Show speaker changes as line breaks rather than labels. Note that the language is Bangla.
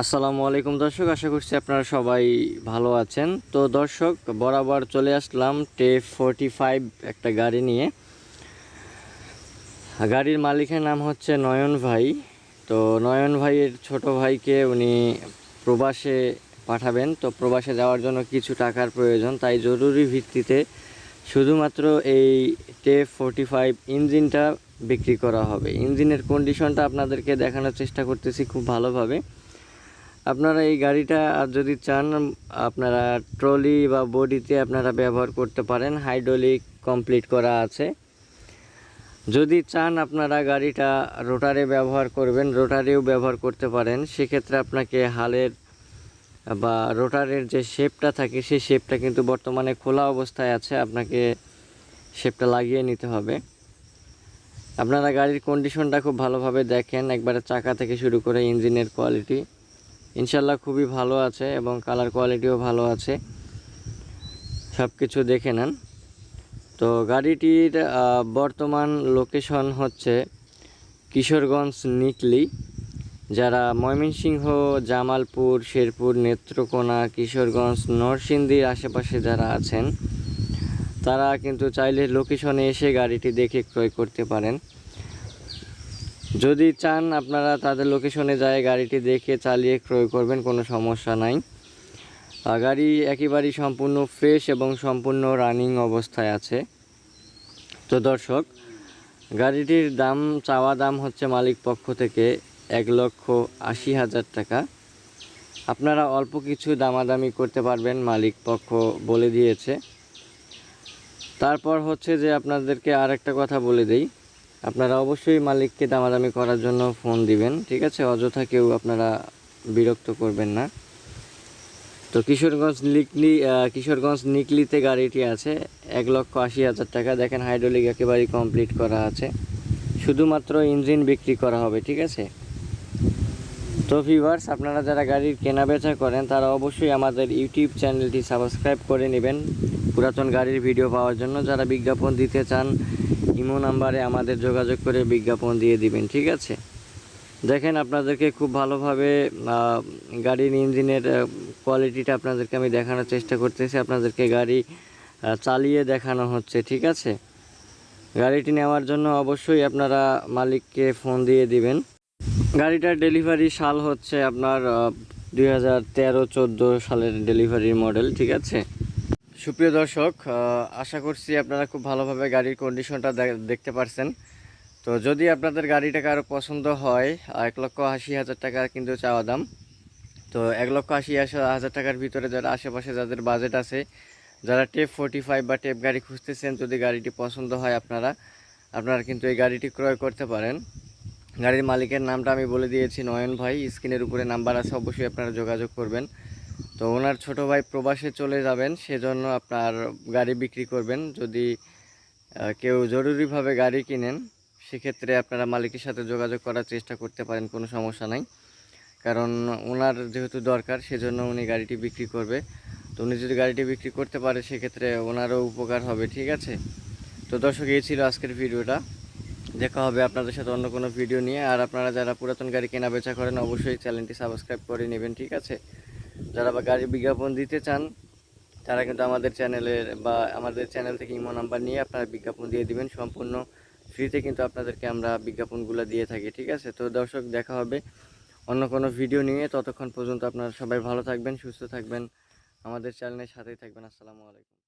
আসসালামু আলাইকুম দর্শক, আশা করছি আপনারা সবাই ভালো আছেন। তো দর্শক, বরাবর চলে আসলাম টেপ ফোরটি ফাইভ একটা গাড়ি নিয়ে। গাড়ির মালিকের নাম হচ্ছে নয়ন ভাই। তো নয়ন ভাইয়ের ছোট ভাইকে উনি প্রবাসে পাঠাবেন। তো প্রবাসে যাওয়ার জন্য কিছু টাকার প্রয়োজন, তাই জরুরি ভিত্তিতে শুধুমাত্র এই টেপ ফোরটি ফাইভ ইঞ্জিনটা বিক্রি করা হবে। ইঞ্জিনের কন্ডিশনটা আপনাদেরকে দেখানোর চেষ্টা করতেছি খুব ভালোভাবে। আপনারা এই গাড়িটা যদি চান, আপনারা ট্রলি বা বডিতে আপনারা ব্যবহার করতে পারেন। হাইড্রোলিক কমপ্লিট করা আছে। যদি চান আপনারা গাড়িটা রোটারে ব্যবহার করবেন, রোটারেও ব্যবহার করতে পারেন। সেক্ষেত্রে আপনাকে হালের বা রোটারের যে শেপটা থাকে, সেই শেপটা কিন্তু বর্তমানে খোলা অবস্থায় আছে। আপনাকে শেপটা লাগিয়ে নিতে হবে। আপনারা গাড়ির কন্ডিশনটা খুব ভালোভাবে দেখেন। একবারে চাকা থেকে শুরু করে ইঞ্জিনের কোয়ালিটি। ইনশাল্লাহ খুবই ভালো আছে এবং কালার কোয়ালিটিও ভালো আছে। সব কিছু দেখে নেন। তো গাড়িটির বর্তমান লোকেশন হচ্ছে কিশোরগঞ্জ নিকলি। যারা ময়মনসিংহ, জামালপুর, শেরপুর, নেত্রকোনা, কিশোরগঞ্জ, নরসিংদীর আশেপাশে যারা আছেন, তারা কিন্তু চাইলে লোকেশনে এসে গাড়িটি দেখে ক্রয় করতে পারেন। যদি চান আপনারা তাদের লোকেশনে যায়, গাড়িটি দেখে চালিয়ে ক্রয় করবেন, কোনো সমস্যা নাই। গাড়ি একেবারেই সম্পূর্ণ ফ্রেশ এবং সম্পূর্ণ রানিং অবস্থায় আছে। তো দর্শক, গাড়িটির দাম, চাওয়া দাম হচ্ছে মালিক পক্ষ থেকে এক লক্ষ আশি হাজার টাকা। আপনারা অল্প কিছু দামাদামি করতে পারবেন, মালিক পক্ষ বলে দিয়েছে। তারপর হচ্ছে যে আপনাদেরকে আর একটা কথা বলে দেই। আপনারা অবশ্যই মালিককে দামাদামি করার জন্য ফোন দিবেন, ঠিক আছে? অযথা কেউ আপনারা বিরক্ত করবেন না। তো কিশোরগঞ্জ নিকলি কিশোরগঞ্জ নিকলিতে গাড়িটি আছে, এক লক্ষ আশি হাজার টাকা। দেখেন, হাইড্রোলিক একেবারেই কমপ্লিট করা আছে। শুধুমাত্র ইঞ্জিন বিক্রি করা হবে, ঠিক আছে? তো ভিউয়ার্স আপনারা যারা গাড়ির কেনা বেচা করেন, তারা অবশ্যই আমাদের ইউটিউব চ্যানেলটি সাবস্ক্রাইব করে নেবেন। পুরাতন গাড়ির ভিডিও পাওয়ার জন্য যারা বিজ্ঞাপন দিতে চান, ইমো নাম্বারে আমাদের যোগাযোগ করে বিজ্ঞাপন দিয়ে দিবেন, ঠিক আছে? দেখেন আপনাদেরকে খুব ভালোভাবে গাড়ির ইঞ্জিনের কোয়ালিটিটা আপনাদেরকে আমি দেখানোর চেষ্টা করতেছি। আপনাদেরকে গাড়ি চালিয়ে দেখানো হচ্ছে, ঠিক আছে? গাড়িটি নেওয়ার জন্য অবশ্যই আপনারা মালিককে ফোন দিয়ে দিবেন। গাড়িটার ডেলিভারি সাল হচ্ছে আপনার দুই হাজার তেরো, চোদ্দ সালের ডেলিভারির মডেল, ঠিক আছে? সুপ্রিয় দর্শক আশা করছি আপনারা খুব ভালোভাবে গাড়ির কন্ডিশনটা দেখতে পারছেন। তো যদি আপনাদের গাড়িটাকে আরও পছন্দ হয়, এক লক্ষ আশি হাজার টাকা কিন্তু চাওয়া দাম। তো এক লক্ষ আশি আশি- হাজার টাকার ভিতরে যারা আশেপাশে যাদের বাজেট আছে, যারা টেপ ফোর্টি ফাইভ বা টেপ গাড়ি খুঁজতেছেন, যদি গাড়িটি পছন্দ হয় আপনারা আপনারা কিন্তু এই গাড়িটি ক্রয় করতে পারেন। গাড়ির মালিকের নামটা আমি বলে দিয়েছি নয়ন ভাই, স্ক্রিনের উপরে নাম্বার আছে, অবশ্যই আপনারা যোগাযোগ করবেন। তো ওনার ছোট ভাই প্রবাসে চলে যাবেন, সেজন্য আপনার গাড়ি বিক্রি করবেন। যদি কেউ জরুরিভাবে গাড়ি কিনেন, সেক্ষেত্রে আপনারা মালিকের সাথে যোগাযোগ করার চেষ্টা করতে পারেন, কোনো সমস্যা নাই। কারণ ওনার যেহেতু দরকার, সেজন্য উনি গাড়িটি বিক্রি করবে। তো উনি যদি গাড়িটি বিক্রি করতে পারে, সেক্ষেত্রে ওনারও উপকার হবে, ঠিক আছে? তো দর্শক, এই ছিল আজকের ভিডিওটা। দেখা হবে আপনাদের সাথে অন্য কোনো ভিডিও নিয়ে। আর আপনারা যারা পুরাতন গাড়ি কেনা বেচা করেন, অবশ্যই চ্যানেলটি সাবস্ক্রাইব করে নেবেন, ঠিক আছে? যারা বা গাড়ির বিজ্ঞাপন দিতে চান, তারা কিন্তু আমাদের চ্যানেলের বা আমাদের চ্যানেল থেকে ইমো নাম্বার নিয়ে আপনারা বিজ্ঞাপন দিয়ে দিবেন। সম্পূর্ণ ফ্রিতে কিন্তু আপনাদেরকে আমরা বিজ্ঞাপনগুলো দিয়ে থাকি, ঠিক আছে? তো দর্শক, দেখা হবে অন্য কোনো ভিডিও নিয়ে। ততক্ষণ পর্যন্ত আপনারা সবাই ভালো থাকবেন, সুস্থ থাকবেন। আমাদের চ্যানেলের সাথেই থাকবেন। আসসালামু আলাইকুম।